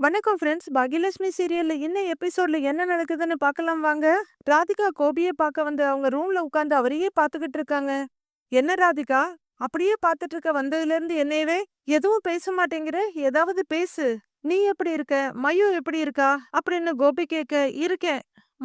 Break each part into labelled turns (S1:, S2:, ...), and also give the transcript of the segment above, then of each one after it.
S1: வணக்கம் ஃப்ரெண்ட்ஸ் பாகியலட்சுமி சீரியல்ல இன்னும் எபிசோட்ல என்ன நடக்குதுன்னு பார்க்கலாம் வாங்க. ராதிகா கோபியை பார்க்க வந்து அவங்க ரூம்ல உட்காந்து அவரையே பார்த்துக்கிட்டு இருக்காங்க. என்ன ராதிகா? அப்படியே பார்த்துட்டு இருக்க வந்ததுல இருந்து என்னையவே எதுவும் பேச மாட்டேங்கிற? ஏதாவது பேசு. நீ எப்படி இருக்க? மயு எப்படி இருக்கா? அப்படின்னு கோபி கேட்க இருக்கேன்.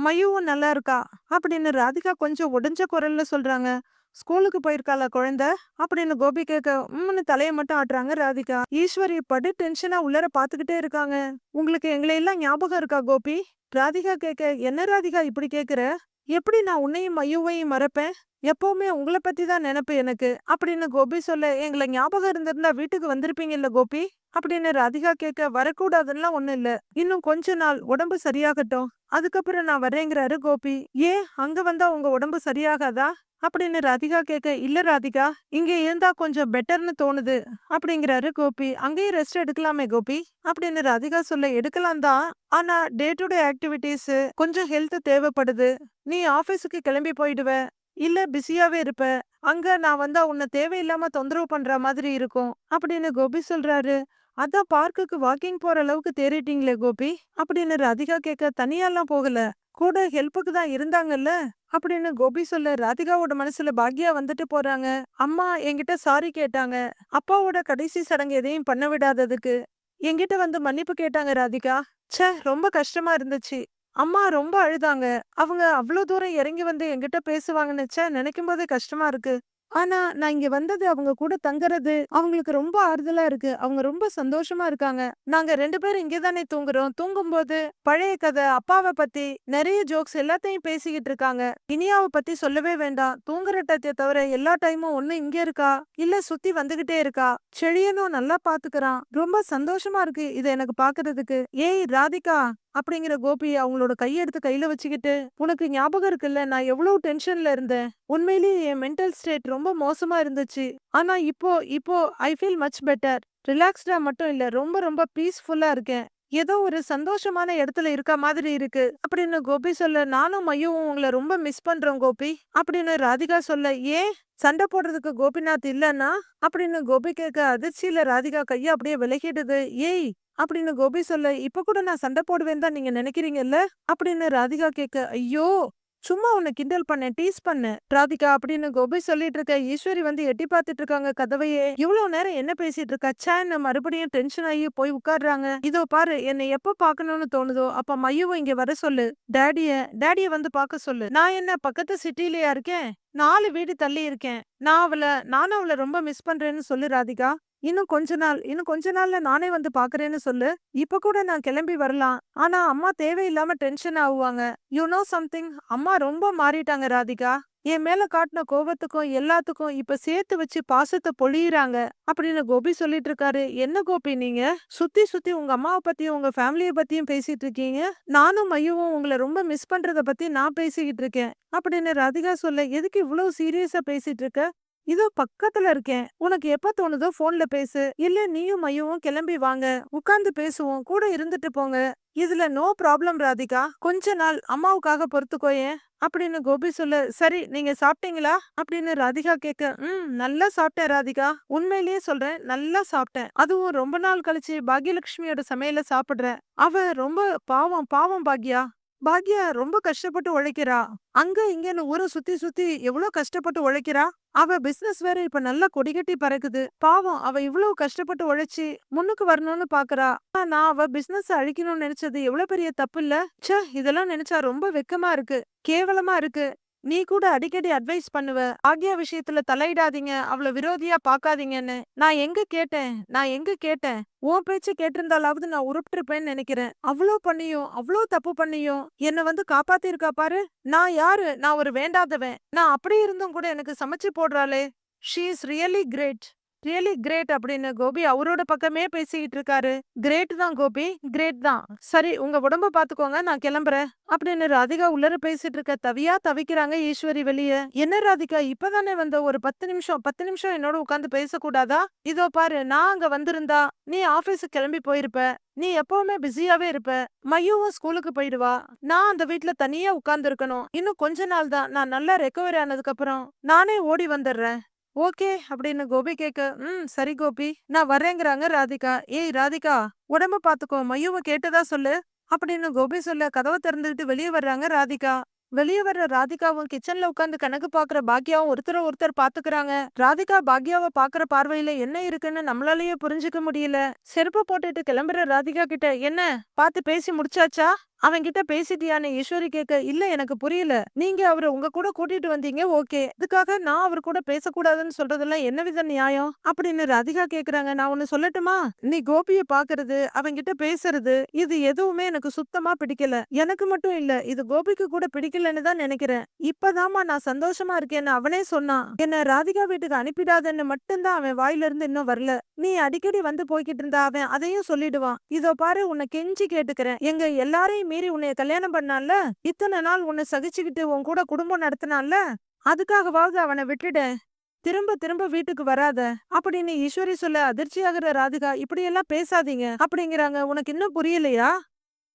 S1: மயுவும் நல்லா இருக்கா? அப்படின்னு ராதிகா கொஞ்சம் உடைஞ்ச குரல்ல சொல்றாங்க. ஸ்கூலுக்கு போயிருக்காளா குழந்தை? அப்படின்னு கோபி கேட்க உம்னு தலையை மட்டும் ஆட்டுறாங்க ராதிகா. ஈஸ்வரி படு டென்ஷனா உள்ளர பாத்துக்கிட்டே இருக்காங்க. உங்களுக்கு எங்களை எல்லாம் ஞாபகம் இருக்கா கோபி? ராதிகா கேட்க என்ன ராதிகா இப்படி கேக்குற? எப்படி நான் உன்னையும் மையுவையும் மறப்பேன்? எப்பவுமே உங்களை பத்தி தான் நினைப்பு எனக்கு. அப்படின்னு கோபி சொல்ல எங்களை ஞாபகம் இருந்திருந்தா வீட்டுக்கு வந்திருப்பீங்கல்ல கோபி? அப்படின்னு ராதிகா கேட்க வரக்கூடாதுன்னா ஒண்ணும் இல்ல. இன்னும் கொஞ்ச நாள் உடம்பு சரியாகட்டும். அதுக்கப்புறம் நான் வரேங்கிறாரு கோபி. ஏன்? அங்க வந்தா உங்க உடம்பு சரியாகாதா? அப்படின்னு ராதிகா கேட்க இல்ல ராதிகா இங்க இருந்தா கொஞ்சம் பெட்டர்னு தோணுது. அப்படிங்கிறாரு கோபி. அங்கேயும் ரெஸ்ட் எடுக்கலாமே கோபி? அப்படின்னு ராதிகா சொல்ல எடுக்கலாம் தான். ஆனா டே டு டே ஆக்டிவிட்டீஸ் கொஞ்சம் ஹெல்த் தேவைப்படுது. நீ ஆபீஸுக்கு கிளம்பி போயிடுவ. இல்ல பிஸியாவே இருப்ப அங்க நான் வந்தா உன்னை தேவையில்லாம தொந்தரவு பண்ற மாதிரி இருக்கும் அப்படின்னு கோபி சொல்றாரு. அதான் பார்க்குக்கு வாக்கிங் போற அளவுக்கு தேறிட்டீங்களே கோபி அப்படின்னு ராதிகா கேட்க தனியாலாம் போகல. கூட ஹெல்ப்புக்கு தான் இருந்தாங்கல்ல அப்படின்னு கோபி சொல்ல ராதிகாவோட மனசுல பாக்யா வந்துட்டு போறாங்க. அம்மா என்கிட்ட சாரி கேட்டாங்க. அப்பாவோட கடைசி சடங்கு எதையும் பண்ண விடாததுக்கு. என்கிட்ட வந்து மன்னிப்பு கேட்டாங்க ராதிகா. ச்சே ரொம்ப கஷ்டமா இருந்துச்சு. அம்மா ரொம்ப அழுதாங்க. அவங்க அவ்வளோ தூரம் இறங்கி வந்து என்கிட்ட பேசுவாங்கன்னு ச்சே நினைக்கும் போதே கஷ்டமா இருக்கு. ஆனா நான் இங்க வந்தது அவங்க கூட தங்குறது அவங்களுக்கு ரொம்ப ஆறுதலா இருக்கு. அவங்க ரொம்ப சந்தோஷமா இருக்காங்க. நாங்க ரெண்டு பேரும் இங்கே தானே தூங்குறோம். தூங்கும்போது பழைய கதை அப்பாவை பத்தி நிறைய ஜோக்ஸ் எல்லாத்தையும் பேசிக்கிட்டு இருக்காங்க. இனியாவை பத்தி சொல்லவே வேண்டாம். தூங்குற டயத்தை தவிர எல்லா டைமும் ஒண்ணு இங்க இருக்கா? இல்ல சுத்தி வந்துகிட்டே இருக்கா? செழியனும் நல்லா பாத்துக்கறான். ரொம்ப சந்தோஷமா இருக்கு இதை எனக்கு பாக்குறதுக்கு. ஏய் ராதிகா! அப்படிங்கிற கோபி அவங்களோட கையெடுத்து கையில வச்சுக்கிட்டு உனக்கு ஞாபகம் இருக்குல்ல நான் எவ்வளவு டென்ஷன்ல இருந்தேன். உண்மையிலேயே என் மென்டல் ஸ்டேட் ரொம்ப மோசமா இருந்துச்சு. ஆனா இப்போ இப்போ ஐ ஃபீல் மச் பெட்டர் ரிலாக்ஸ்டா மட்டும் இல்ல ரொம்ப ரொம்ப பீஸ்ஃபுல்லா இருக்கேன். ஏதோ ஒரு சந்தோஷமான இடத்துல இருக்க மாதிரி இருக்கு. அப்படின்னு கோபி சொல்ல நானும் மையவும் உங்களை ரொம்ப மிஸ் பண்றோம் கோபி. அப்படின்னு ராதிகா சொல்ல ஏன்? சண்டை போடுறதுக்கு கோபிநாத் இல்லன்னா? அப்படின்னு கோபி கேட்க அதிர்ச்சியில ராதிகா கையை அப்படியே விலகிடுது ஏய் அப்படின்னு கோபி சொல்ல இப்ப கூட நான் சண்டை போடுவேன் தான் நீங்க நினைக்கிறீங்கல்ல? அப்படின்னு ராதிகா கேட்க ஐயோ சும்மா உன்னை கிண்டல் பண்ணேன் டீஸ் பண்ணேன். ராதிகா அப்படின்னு கோபி சொல்லிட்டு இருக்க ஈஸ்வரி வந்து எட்டி பார்த்துட்டு இருக்காங்க கதவையே. இவ்வளவு நேரம் என்ன பேசிட்டு இருக்கா? சேன்னு மறுபடியும் டென்ஷன் ஆகி போய் உட்கார்றாங்க. இதோ பாரு என்னை எப்ப பாக்கணும்னு தோணுதோ அப்ப மையவும் இங்க வர சொல்லு. டேடிய டேடிய வந்து பார்க்க சொல்லு. நான் என்ன பக்கத்து சிட்டிலயா இருக்கேன்? நாலு வீடு தள்ளி இருக்கேன். நான் அவளை நானும் அவளை ரொம்ப மிஸ் பண்றேன்னு சொல்லு ராதிகா. இன்னும் கொஞ்ச நாள் இன்னும் கொஞ்ச நாள்ல நானே வந்து பாக்குறேன்னு சொல்லு. இப்ப கூட நான் கிளம்பி வரலாம். ஆனா அம்மா தேவையில்லாம டென்ஷன் ஆகுவாங்க. யூ நோ சம்திங் அம்மா ரொம்ப மாறிட்டாங்க ராதிகா. என் மேல காட்டின கோபத்துக்கும் எல்லாத்துக்கும் இப்ப சேர்த்து வச்சு பாசத்தை பொழியிறாங்க அப்படின்னு கோபி சொல்லிட்டு இருக்காரு. என்ன கோபி நீங்க? சுத்தி சுத்தி உங்க அம்மாவை பத்தியும் உங்க ஃபேமிலிய பத்தியும் பேசிட்டு இருக்கீங்க. நானும் மையவும் உங்களை ரொம்ப மிஸ் பண்றத பத்தி நான் பேசிக்கிட்டு இருக்கேன் அப்படின்னு ராதிகா சொல்ல எதுக்கு இவ்வளவு சீரியஸா பேசிட்டு இருக்க? இதோ பக்கத்துல இருக்கேன். உனக்கு எப்ப தோணுதோ போன்ல பேசு. இல்ல நீயும் மையவும் கிளம்பி வாங்க. உட்கார்ந்து பேசுவோம். கூட இருந்துட்டு போங்க. இதுல நோ ப்ராப்ளம் ராதிகா. கொஞ்ச நாள் அம்மாவுக்காக பொறுத்துக்கோயேன் அப்படின்னு கோபி சொல்ல சரி நீங்க சாப்பிட்டீங்களா? அப்படின்னு ராதிகா கேட்க ம் நல்லா சாப்பிட்டேன் ராதிகா. உண்மையிலேயே சொல்றேன் நல்லா சாப்பிட்டேன். அதுவும் ரொம்ப நாள் கழிச்சு பாக்யலட்சுமியோட சமையல சாப்பிடுறேன். அவ ரொம்ப பாவம் பாவம் பாக்யா? பாக்யா ரொம்ப கஷ்டப்பட்டு உழைக்கிறா. அங்க இங்கன்னு ஊரை சுத்தி சுத்தி எவ்வளவு கஷ்டப்பட்டு உழைக்கிறா? அவ பிசினஸ் வேற இப்ப நல்லா கொடிகட்டி பறக்குது. பாவம் அவ இவ்வளவு கஷ்டப்பட்டு உழைச்சி முன்னுக்கு வரணும்னு பாக்குறா. நான் அவ பிசினஸ் அழிக்கணும்னு நினைச்சது எவ்வளவு பெரிய தப்பு இல்ல? ச்சே இதெல்லாம் நினைச்சா ரொம்ப வெக்கமா இருக்கு. கேவலமா இருக்கு. நீ கூட அடிக்கடி அட்வைஸ் பண்ணுவ. ஆகிய விஷயத்துல தலையிடாதீங்க. அவள விரோதியா பாக்காதீங்கன்னு நான் எங்க கேட்டேன்? நான் எங்க கேட்டேன்? உன் பேச்சு கேட்டிருந்தாலாவது நான் உருப்பிட்டிருப்பேன்னு நினைக்கிறேன். அவ்வளோ பண்ணியும் அவ்வளோ தப்பு பண்ணியும் என்னை வந்து காப்பாத்திருக்கா பாரு. நான் யாரு? நான் ஒரு வேண்டாதவன். நான் அப்படி இருந்தும் கூட எனக்கு சமைச்சு போடுறாளே. She is really great really great அப்படின்னு கோபி அவரோட பக்கமே பேசிக்கிட்டு இருக்காரு. கிரேட் தான் கோபி கிரேட் தான். சரி உங்க உடம்ப பாத்துக்கோங்க நான் கிளம்புறேன் அப்படின்னு ராதிகா உள்ளர பேசிட்டு இருக்க தவியா தவிக்கிறாங்க ஈஸ்வரி வெளிய. என்ன ராதிகா இப்பதானே வந்த ஒரு பத்து நிமிஷம் பத்து நிமிஷம் என்னோட உட்காந்து பேசக்கூடாதா? இதோ பாரு நான் அங்க வந்திருந்தா நீ ஆபீஸுக்கு கிளம்பி போயிருப்ப நீ எப்பவுமே பிஸியாவே இருப்ப மையுவும் ஸ்கூலுக்கு போயிடுவா. நான் அந்த வீட்டுல தனியா உட்கார்ந்து இருக்கணும் இன்னும் கொஞ்ச நாள் தான் நான் நல்லா ரெக்கவரி ஆனதுக்கு அப்புறம் நானே ஓடி வந்துடுறேன். ஓகே அப்படின்னு கோபி கேக்க ம் சரி கோபி நான் வரேங்கிறாங்க ராதிகா. ஏய் ராதிகா உடம்ப பாத்துக்கோ மையுவ கேட்டதா சொல்லு அப்படின்னு கோபி சொல்ல கதவை திறந்துகிட்டு வெளியே வர்றாங்க ராதிகா. வெளியே வர்ற ராதிகாவும் கிச்சன்ல உட்காந்து கணக்கு பாக்குற பாக்யாவும் ஒருத்தர ஒருத்தர் பாத்துக்கறாங்க. ராதிகா பாக்யாவை பாக்குற பார்வையில என்ன இருக்குன்னு நம்மளாலயே புரிஞ்சுக்க முடியல. செருப்பு போட்டுட்டு கிளம்புற ராதிகா கிட்ட என்ன பாத்து பேசி முடிச்சாச்சா? அவன்கிட்ட பேசிட்டியான்னு ஈஸ்வரி கேட்க இல்ல எனக்கு புரியல. நீங்க அவரை உங்க கூட கூட்டிட்டு வந்தீங்க ஓகே. இதுக்காக நான் அவர் கூட பேசக்கூடாதுன்னு சொல்றதெல்லாம் என்ன வித நியாயம்? அப்படின்னு ராதிகா கேக்குறாங்க. நான் ஒண்ணு சொல்லட்டுமா? நீ கோபிய பாக்குறது அவன்கிட்ட பேசுறது இது எதுவுமே எனக்கு சுத்தமா பிடிக்கல. எனக்கு மட்டும் இல்ல இது கோபிக்கு கூட பிடிக்கலன்னு தான் நினைக்கிறேன். இப்பதாமா நான் சந்தோஷமா இருக்கேன்னு அவனே சொன்னான். என்ன ராதிகா வீட்டுக்கு அனுப்பிடாதன்னு மட்டும்தான் அவன் வாயில இருந்து இன்னும் வரல. நீ அடிக்கடி வந்து போய்கிட்டு இருந்தா அவன் அதையும் சொல்லிடுவான். இதோ பாரு உன்னை கெஞ்சி கேட்டுக்கிறேன். எங்க எல்லாரையும் மீறி உன்னைய கல்யாணம் பண்ணான்ல இத்தனை நாள் உன்னை சகிச்சுக்கிட்டு உன் கூட குடும்பம் நடத்தினான்ல அதுக்காகவாவது அவனை விட்டுட. திரும்ப திரும்ப வீட்டுக்கு வராத. அப்படின்னு ஈஸ்வரி சொல்ல அதிர்ச்சியாகிற ராதிகா இப்படியெல்லாம் பேசாதீங்க. அப்படிங்கிறாங்க. உனக்கு இன்னும் புரியலையா?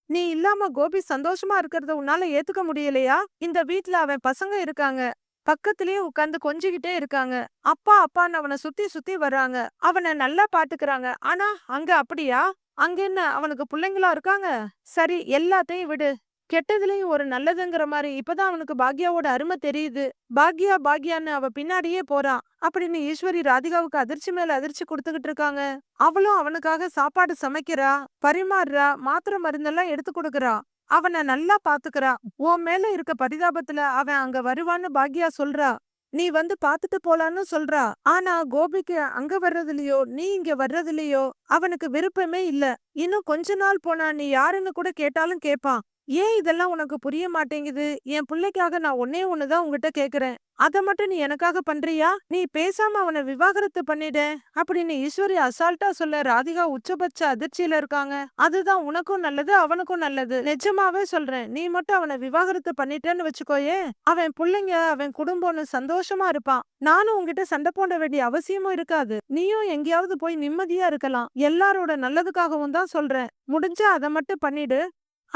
S1: நீ இல்லாம கோபி சந்தோஷமா இருக்கிறத உன்னால ஏத்துக்க முடியலையா? இந்த வீட்ல அவன் பசங்க இருக்காங்க. பக்கத்திலேயே உட்கார்ந்து கொஞ்சிக்கிட்டே இருக்காங்க. அப்பா அப்பான்னு அவனை சுத்தி சுத்தி வர்றாங்க. அவனை நல்லா பாத்துக்கறாங்க. ஆனா அங்க அப்படியா? அங்க என்ன அவனுக்கு பிள்ளைங்களா இருக்காங்க? சரி எல்லாத்தையும் விடு. கெட்டதுலயும் ஒரு நல்லதுங்கிற மாதிரி இப்பதான் அவனுக்கு பாக்யாவோட அருமை தெரியுது. பாக்யா பாக்யான்னு அவ பின்னாடியே போறான் அப்படின்னு ஈஸ்வரி ராதிகாவுக்கு அதிர்ச்சி மேல அதிர்ச்சி கொடுத்துக்கிட்டு இருக்காங்க. அவளும் அவனுக்காக சாப்பாடு சமைக்கிறா பரிமாறுறா மாத்திரை மருந்தெல்லாம் எடுத்து கொடுக்கறா. அவனை நல்லா பாத்துக்கறா. உன் மேல இருக்க பரிதாபத்துல அவன் அங்க வருவான்னு பாக்யா சொல்றா. நீ வந்து பாத்துட்டு போலான்னு சொல்றா. ஆனா கோபிக்கு அங்க வர்றதுலயோ நீ இங்க வர்றதுலயோ அவனுக்கு விருப்பமே இல்ல. இன்னும் கொஞ்ச நாள் போனா நீ யாருன்னு கூட கேட்டாலும் கேப்பான் ஏன் இதெல்லாம் உனக்கு புரிய மாட்டேங்குது? என் பிள்ளைக்காக நான் ஒன்னே ஒண்ணுதான் உங்ககிட்ட கேக்குறேன். அதை மட்டும் நீ எனக்காக பண்றியா? நீ பேசாம அவனை விவாகரத்து பண்ணிட. அப்படின்னு ஈஸ்வரி அசால்ட்டா சொல்ல ராதிகா உச்சபட்ச அதிர்ச்சியில இருக்காங்க. அதுதான் உனக்கும் நல்லது அவனுக்கும் நல்லது. நிஜமாவே சொல்றேன். நீ மட்டும் அவனை விவாகரத்து பண்ணிட்டேன்னு வச்சுக்கோயே. அவன் பிள்ளைங்க அவன் குடும்பம்னு சந்தோஷமா இருப்பான். நானும் உன்கிட்ட சண்டை போட வேண்டிய அவசியமும் இருக்காது. நீயும் எங்கேயாவது போய் நிம்மதியா இருக்கலாம். எல்லாரோட நல்லதுக்காகவும் தான் சொல்றேன். முடிஞ்சா அதை மட்டும் பண்ணிடு.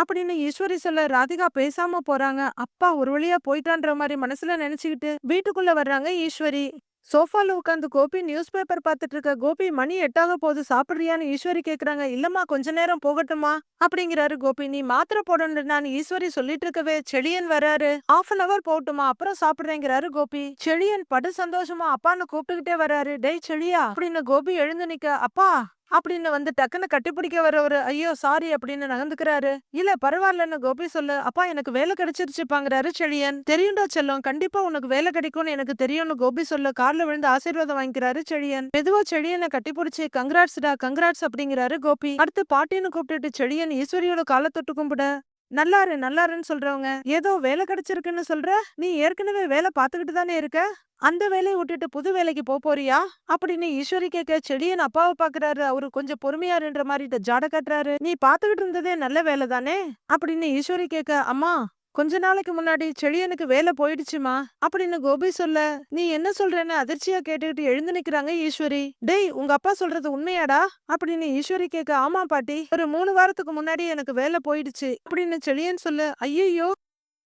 S1: அப்படின்னு ஈஸ்வரி சொல்ல ராதிகா பேசாம போறாங்க. அப்பா ஒரு வழியா போயிட்டான்ற மாதிரி மனசுல நினைச்சுக்கிட்டு வீட்டுக்குள்ள வர்றாங்க ஈஸ்வரி. சோஃபால உட்காந்து கோபி நியூஸ் பேப்பர் பார்த்துட்டு இருக்க கோபி மணி எட்டாக போகுது சாப்பிடுறியான்னு ஈஸ்வரி கேக்குறாங்க. இல்லம்மா கொஞ்ச நேரம் போகட்டுமா? அப்படிங்கிறாரு கோபி. நீ மாத்திரை போடணும் நான் ஈஸ்வரி சொல்லிட்டு இருக்கவே செழியன் வராரு. ஆஃப் அன் அவர் போகட்டுமா? அப்புறம் சாப்பிடுறேங்கிறாரு கோபி. செழியன் படு சந்தோஷமா அப்பான்னு கூப்பிட்டுக்கிட்டே வராரு. டேய் செழியா அப்படின்னு கோபி எழுந்து நிக்க அப்பா அப்படின்னு வந்து டக்குன்னு கட்டிப்பிடிக்க வரவரு ஐயோ சாரி அப்படின்னு நகர்ந்துக்கிறாரு. இல்ல பரவாயில்லன்னு கோபி சொல்லு. அப்பா எனக்கு வேலை கிடைச்சிருச்சுப்பாங்கிறாரு செழியன். தெரியும்டா செல்லும்? கண்டிப்பா உனக்கு வேலை கிடைக்கும்னு எனக்கு தெரியும்னு கோபி சொல்லு. கார்ல விழுந்து ஆசீர்வாதம் வாங்கிக்கிறாரு செழியன். மெதுவா செழியனை கட்டிப்பிடிச்சு கங்கராட்ஸ்டா கங்கராட்ஸ் அப்படிங்கிறாரு கோபி. அடுத்து பாட்டின்னு கூப்பிட்டுட்டு செழியன் ஈஸ்வரியோட காலை தொட்டு கும்பிட. நல்லாரு நல்லாருன்னு சொல்றவங்க ஏதோ வேலை கிடைச்சிருக்குன்னு சொல்ற நீ ஏற்கனவே வேலை பார்த்துக்கிட்டு தானே இருக்க? அந்த வேலையை விட்டுட்டு புது வேலைக்கு போக போறியா? அப்படின்னு ஈஸ்வரி கேட்க செடியன் அப்பாவை பாக்குறாரு அவரு கொஞ்சம் பொறுமையாருன்ற மாதிரி ஜாட காட்டுறாரு. நீ பாத்துக்கிட்டு இருந்ததே நல்ல வேலை தானே? அப்படின்னு ஈஸ்வரி கேட்க அம்மா கொஞ்ச நாளைக்கு முன்னாடி செழியனுக்கு வேலை போயிடுச்சுமா? அப்படின்னு கோபி சொல்ல நீ என்ன சொல்றேன்னு அதிர்ச்சியா கேட்டுக்கிட்டு எழுந்து நிக்கிறாங்க ஈஸ்வரி. டேய் உங்க அப்பா சொல்றது உண்மையாடா? அப்படின்னு ஈஸ்வரி கேட்க ஆமா பாட்டி. ஒரு மூணு வாரத்துக்கு முன்னாடி எனக்கு வேலை போயிடுச்சு. அப்படின்னு செழியன் சொல்ல ஐயோ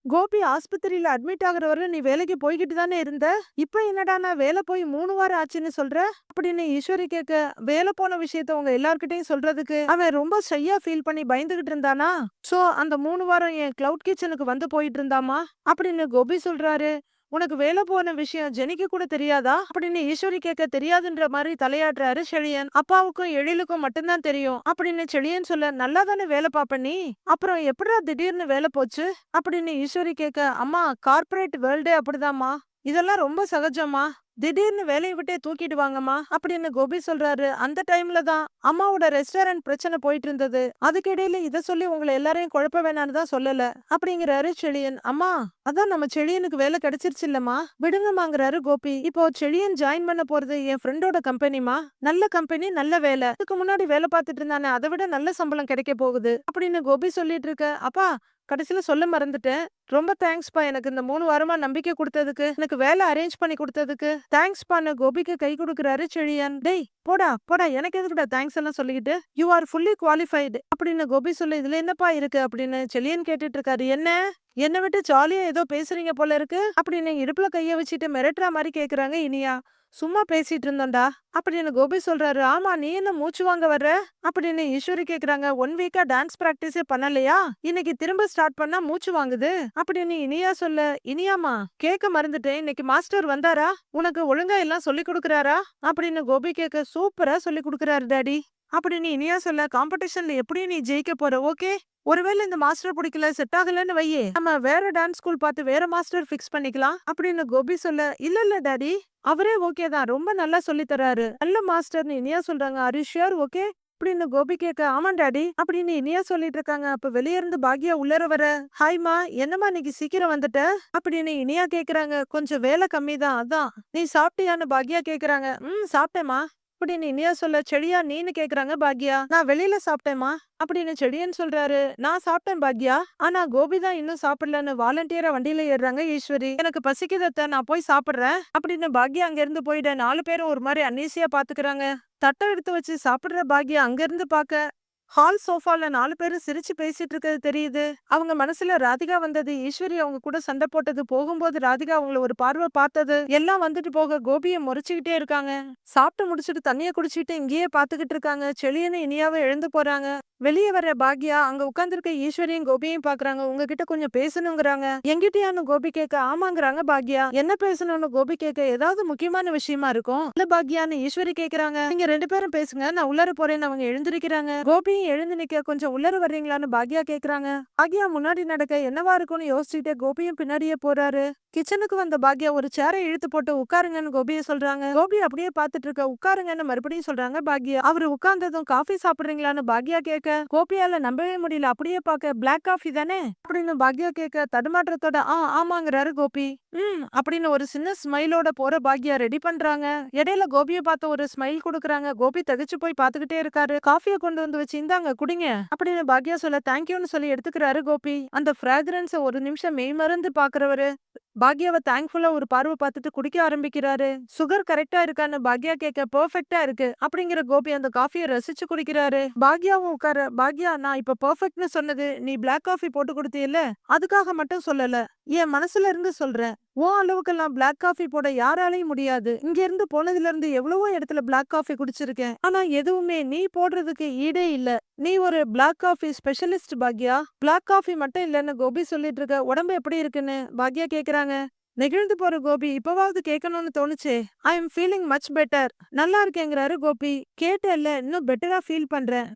S1: கோபி ஆஸ்பத்திரியில அட்மிட் ஆகுற வரை நீ வேலைக்கு போய்கிட்டு தானே இருந்த? இப்ப என்னடா நான் வேலை போய் மூணு வாரம் ஆச்சுன்னு சொல்ற? அப்படின்னு ஈஸ்வரி கேட்க வேலை போன விஷயத்த உங்க எல்லார்கிட்டையும் சொல்றதுக்கு அவன் ரொம்ப ஷையா ஃபீல் பண்ணி பயந்துகிட்டு இருந்தானா? சோ அந்த மூணு வாரம் என் கிளவுட் கிச்சனுக்கு வந்து போயிட்டு இருந்தாமா? அப்படின்னு கோபி சொல்றாரு. உனக்கு வேலை போன விஷயம் ஜெனிக்கு கூட தெரியாதா? அப்படின்னு ஈஸ்வரி கேட்க தெரியாதுன்ற மாதிரி தலையாடுறாரு செழியன். அப்பாவுக்கும் எழிலுக்கும் மட்டும்தான் தெரியும். அப்படின்னு செழியன் சொல்ல நல்லா தானே வேலை பாப்ப நீ? அப்புறம் எப்படிடா திடீர்னு வேலை போச்சு? அப்படின்னு ஈஸ்வரி கேட்க அம்மா கார்ப்பரேட் வேர்ல்டே அப்படிதாம்மா. இதெல்லாம் ரொம்ப சகஜமா திடீர்னு வேலையை விட்டே தூக்கிடுவாங்கம்மா அப்படின்னு கோபி சொல்றாரு. அந்த டைம்ல தான் அம்மாவோட ரெஸ்டாரண்ட் பிரச்சனை போயிட்டு இருந்தது அதுக்கிடையில இத சொல்லி உங்களை எல்லாரையும் குழப்ப வேணான்னு தான் சொல்லல அப்படிங்கிறாரு செழியன் அம்மா அதான் நம்ம செழியனுக்கு வேலை கிடைச்சிருச்சு இல்லம்மா. விடுங்கம்மாங்கிறாரு கோபி. இப்போ செழியன் ஜாயின் பண்ண போறது என் ஃப்ரெண்டோட கம்பெனிமா நல்ல கம்பெனி நல்ல வேலை. இதுக்கு முன்னாடி வேலை பார்த்துட்டு இருந்தானே அதை விட நல்ல சம்பளம் கிடைக்க போகுது அப்படின்னு கோபி சொல்லிட்டு இருக்க. அப்பா கடைசியில் சொல்ல மறந்துட்டேன். ரொம்ப தேங்க்ஸ்ப்பா எனக்கு இந்த மூணு வாரமா நம்பிக்கை கொடுத்ததுக்கு எனக்கு வேலை அரேஞ்ச் பண்ணி கொடுத்ததுக்கு. தேங்க்ஸ்பான்னு கோபிக்கு கை கொடுக்குறாரு செழியன். டேய் போடா போடா எனக்கு எதுக்குடா தேங்க்ஸ் எல்லாம் சொல்லிக்கிட்டு? யூ ஆர் ஃபுல்லி குவாலிஃபைடு அப்படின்னு கோபி சொல்ல இதுல என்னப்பா இருக்கு? அப்படின்னு செழியன் கேட்டுட்டு இருக்காரு என்ன? என்னை விட்டு ஜாலியா ஏதோ பேசுறீங்க போல இருக்கு? அப்படின்னு இடுப்புல கைய வச்சுட்டு மிரட்டுற மாதிரி கேக்குறாங்க இனியா. சும்மா பேசிட்டு இருந்தோம்டா அப்படின்னு கோபி சொல்றாரு ஆமா நீ என்ன மூச்சு வாங்க வர்ற? அப்படின்னு ஈஸ்வரி கேக்குறாங்க ஒன் வீக்கா டான்ஸ் பிராக்டிஸே பண்ணலையா? இன்னைக்கு திரும்ப ஸ்டார்ட் பண்ணா மூச்சு வாங்குது? அப்படின்னு இனியா சொல்ல இனியாமா கேக்க மறந்துட்டேன். இன்னைக்கு மாஸ்டர் வந்தாரா? உனக்கு ஒழுங்கா எல்லாம் சொல்லி கொடுக்கறாரா? அப்படின்னு கோபி கேக்க சூப்பரா சொல்லி கொடுக்கறாரு டாடி. அப்படின்னு இனியா சொல்ல காம்படிஷன்ல எப்படியும் நீ ஜெயிக்க போற? ஓகே ஒருவேளை இந்த மாஸ்டர் பிடிக்கல செட் ஆகலன்னு வையே. நம்ம வேற டான்ஸ் ஸ்கூல் பார்த்து வேற மாஸ்டர் ஃபிக்ஸ் பண்ணிக்கலாம் அப்படின்னு கோபி சொல்ல இல்ல இல்ல டாடி அவரே ஓகே தான். ரொம்ப நல்லா சொல்லி தராரு. நல்ல மாஸ்டர்னு இனியா சொல்றாங்க. அரி ஓகே அப்படின்னு கோபி கேட்க ஆமா டாடி அப்படின்னு இனியா சொல்லிட்டு இருக்காங்க. அப்ப வெளிய இருந்து பாக்யா உள்ளர வர ஹாய்மா என்னம்மா இன்னைக்கு சீக்கிரம் வந்துட்ட? அப்படின்னு இனியா கேக்குறாங்க. கொஞ்சம் வேலை கம்மி தான். அதான். நீ சாப்பிட்டியான்னு பாக்யா கேக்குறாங்க. ம் சாப்பிட்டேமா அப்படின்னு இனியா சொல்ல செடியா நீன்னு கேக்குறாங்க பாக்யா. நான் வெளியில சாப்பிட்டேமா அப்படின்னு செடியன் சொல்றாரு. நான் சாப்பிட்டேன் பாக்யா. ஆனா கோபி தான் இன்னும் சாப்பிடலன்னு வாலண்டியரா வண்டியில ஏறுறாங்க ஈஸ்வரி. எனக்கு பசிக்குதத்த நான் போய் சாப்பிடுறேன் அப்படின்னு பாக்யா அங்க இருந்து போயிட நாலு பேரும் ஒரு மாதிரி அன்னீசியா பாத்துக்கிறாங்க. தட்டை எடுத்து வச்சு சாப்பிடுற பாக்யா அங்க இருந்து பாக்க ஹால் சோஃபால நாலு பேரும் சிரிச்சு பேசிட்டு இருக்கிறது தெரியுது. அவங்க மனசுல ராதிகா வந்தது ஈஸ்வரி அவங்க கூட சண்டை போட்டது போகும்போது ராதிகா அவங்கள ஒரு பார்வை பார்த்தது எல்லாம் வந்துட்டு போக கோபியை முறைச்சுக்கிட்டே இருக்காங்க. சாப்பிட்டு முடிச்சிட்டு தண்ணியை குடிச்சிட்டு இங்கேயே பாத்துக்கிட்டு இருக்காங்க. செளியன்னு இனியாவை எழுந்து போறாங்க. வெளியே வர பாக்யா அங்க உட்காந்துருக்க ஈஸ்வரியும் கோபியும் பாக்குறாங்க. உங்ககிட்ட கொஞ்சம் பேசணுங்கிறாங்க. எங்கிட்டயான்னு கோபி கேட்க ஆமாங்கிறாங்க பாக்யா. என்ன பேசணும்னு கோபி கேட்க ஏதாவது முக்கியமான விஷயமா இருக்கும்? இல்ல பாக்யான்னு ஈஸ்வரி கேக்குறாங்க. நீங்க ரெண்டு பேரும் பேசுங்க. நான் உள்ளர போறேன்னு அவங்க எழுந்திருக்கிறாங்க. கோபியும் எழுந்து நிக்க கொஞ்சம் உள்ளர வர்றீங்களான்னு பாக்யா கேக்குறாங்க. பாக்யா முன்னாடி நடக்க என்னவா இருக்கும்னு யோசிச்சுட்டே கோபியும் பின்னாடியே போறாரு. கிச்சனுக்கு வந்த பாக்யா ஒரு சேரை இழுத்து போட்டு உட்காருங்கன்னு கோபியை சொல்றாங்க. கோபி அப்படியே பாத்துட்டு இருக்க உட்காருங்கன்னு மறுபடியும் சொல்றாங்க பாக்யா. அவரு உட்கார்ந்ததும் காஃபி சாப்பிடுறீங்களான்னு பாக்யா கேட்க கோபியால நம்பவே முடியல. அப்படியே பார்க்க பிளாக் காஃபி தானே? அப்படின்னு பாக்யா கேட்க தடுமாற்றத்தோட ஆ ஆமாங்கிறாரு கோபி. ம் அப்படின்னு ஒரு சின்ன ஸ்மைலோட போற பாக்யா ரெடி பண்றாங்க. இடையில கோபியை பார்த்து ஒரு ஸ்மைல் கொடுக்குறாங்க. கோபி தகச்சு போய் பாத்துக்கிட்டே இருக்காரு. காஃபியை கொண்டு வந்து வச்சு இந்தாங்க குடிங்க. அப்படின்னு பாக்யா சொல்ல தேங்க்யூன்னு சொல்லி எடுத்துக்கிறாரு கோபி. அந்த ஃப்ராக்ரன்ஸ ஒரு நிமிஷம் மெய் மறந்து பாக்குறவரு. பாக்யாவை தேங்க்ஃபுல்லா ஒரு பார்வை பார்த்துட்டு குடிக்க ஆரம்பிக்கிறாரு. சுகர் கரெக்டா இருக்கான்னு பாக்யா கேட்க பெர்ஃபெக்டா இருக்கு. அப்படிங்கிற கோபி அந்த காஃபியை ரசிச்சு குடிக்கிறாரு. பாக்யாவும் உட்கார பாக்யா நான் இப்ப பெர்ஃபெக்ட்னு சொன்னது நீ பிளாக் காஃபி போட்டு கொடுத்தியல்ல அதுக்காக மட்டும் சொல்லல. என் மனசுல இருந்து சொல்றேன் ஓ அளவுக்கெல்லாம் பிளாக் காஃபி போட யாராலையும் முடியாது. இங்க இருந்து போனதுல இருந்து எவ்வளவோ இடத்துல பிளாக் காஃபி குடிச்சிருக்கேன். ஆனா எதுவுமே நீ போடுறதுக்கு ஈடே இல்ல. நீ ஒரு பிளாக் காஃபி ஸ்பெஷலிஸ்ட் பாக்யா? பிளாக் காஃபி மட்டும் இல்லன்னு கோபி சொல்லிட்டு இருக்க உடம்பு எப்படி இருக்குன்னு? பாக்யா கேக்குறாங்க. நெகிழ்ந்து போற கோபி இப்பவாவது கேட்கணும்னு தோணுச்சே. I am feeling much better நல்லா இருக்கேங்கிறாரு கோபி. கேட்டேல்ல இன்னும் பெட்டரா ஃபீல் பண்றேன்.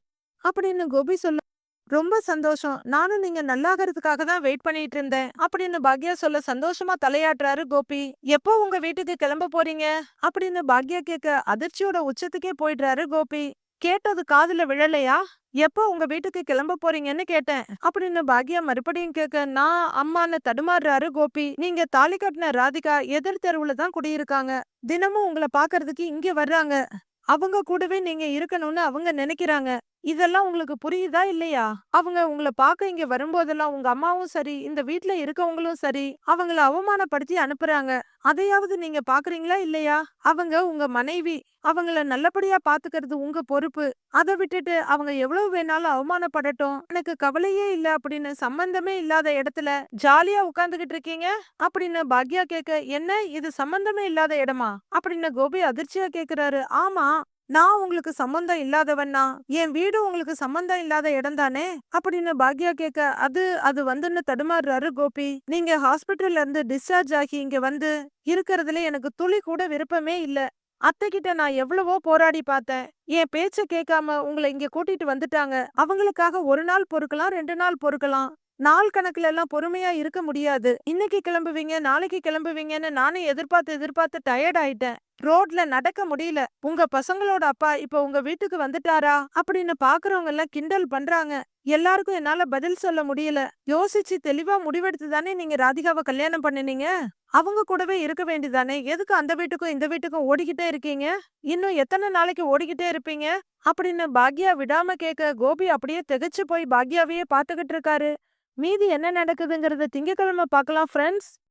S1: அப்படின்னு கோபி சொல்ல ரொம்ப சந்தோஷம். நானும் நீங்க நல்லாகிறதுக்காக தான் வெயிட் பண்ணிட்டு இருந்தேன். அப்படின்னு பாக்யா சொல்ல சந்தோஷமா தலையாட்டுறாரு கோபி. எப்போ உங்க வீட்டுக்கு கிளம்ப போறீங்க? அப்படின்னு பாக்யா கேட்க அதிர்ச்சியோட உச்சத்துக்கே போயிடுறாரு கோபி. கேட்டது காதுல விழலையா? எப்போ உங்க வீட்டுக்கு கிளம்ப போறீங்கன்னு கேட்டேன். அப்படின்னு பாக்யா மறுபடியும் கேட்க நான் அம்மான்னு தடுமாறுறாரு கோபி. நீங்க தாலி கட்டின ராதிகா எதிர் தெருவுல தான் குடியிருக்காங்க. தினமும் உங்களை பாக்குறதுக்கு இங்க வர்றாங்க. அவங்க கூடவே நீங்க இருக்கணும்னு அவங்க நினைக்கிறாங்க. இதெல்லாம் உங்களுக்கு புரியுதா இல்லையா? அவங்க உங்களை பார்க்க இங்க வரும்போதெல்லாம் உங்க அம்மாவும் சரி இந்த வீட்டுல இருக்கவங்களும் சரி அவங்கள அவமானப்படுத்தி அனுப்புறாங்க. அதையாவது நீங்க பாக்குறீங்களா இல்லையா? அவங்க உங்க மனைவி அவங்கள நல்லபடியா பாத்துக்கிறது உங்க பொறுப்பு. அதை விட்டுட்டு அவங்க எவ்வளவு வேணாலும் அவமானப்படட்டும். எனக்கு கவலையே இல்ல அப்படின்னு சம்பந்தமே இல்லாத இடத்துல ஜாலியா உட்கார்ந்துகிட்டு இருக்கீங்க? அப்படின்னு பாக்யா கேட்க என்ன? இது சம்பந்தமே இல்லாத இடமா? அப்படின்னு கோபி அதிர்ச்சியா கேக்குறாரு. ஆமா நான் உங்களுக்கு சம்பந்தம் இல்லாதவன்னா என் வீடு உங்களுக்கு சம்பந்தம் இல்லாத இடம் தானே? அப்படின்னு பாக்யா கேட்க அது அது வந்துன்னு தடுமாறுறாரு கோபி. நீங்க ஹாஸ்பிட்டல்ல இருந்து டிஸ்சார்ஜ் ஆகி இங்க வந்து இருக்கிறதுல எனக்கு துளி கூட விருப்பமே இல்ல. அத்தைகிட்ட நான் எவ்வளவோ போராடி பார்த்தேன். என் பேச்ச கேட்காம உங்களை இங்க கூட்டிட்டு வந்துட்டாங்க. அவங்களுக்காக ஒரு நாள் பொறுக்கலாம் ரெண்டு நாள் பொறுக்கலாம். நாள் கணக்குல எல்லாம் பொறுமையா இருக்க முடியாது. இன்னைக்கு கிளம்புவீங்க நாளைக்கு கிளம்புவீங்கன்னு நானும் எதிர்பார்த்து எதிர்பார்த்து டயர்ட் ஆயிட்டேன். ரோட்ல நடக்க முடியல. உங்க பசங்களோட அப்பா இப்ப உங்க வீட்டுக்கு வந்துட்டாரா? அப்படின்னு பாக்குறவங்க எல்லாம் கிண்டல் பண்றாங்க. எல்லாருக்கும் என்னால பதில் சொல்ல முடியல. யோசிச்சு தெளிவா முடிவெடுத்து தானே நீங்க ராதிகாவை கல்யாணம் பண்ணினீங்க? அவங்க கூடவே இருக்க வேண்டியதானே எதுக்கு அந்த வீட்டுக்கும் இந்த வீட்டுக்கும் ஓடிக்கிட்டே இருக்கீங்க? இன்னும் எத்தனை நாளைக்கு ஓடிக்கிட்டே இருப்பீங்க? அப்படின்னு பாக்யா விடாம கேட்க கோபி அப்படியே திகைச்சு போய் பாக்யாவையே பாத்துக்கிட்டு இருக்காரு. மீதி என்ன நடக்குதுங்கறத திங்கக்கிழமை பார்க்கலாம் ஃப்ரெண்ட்ஸ்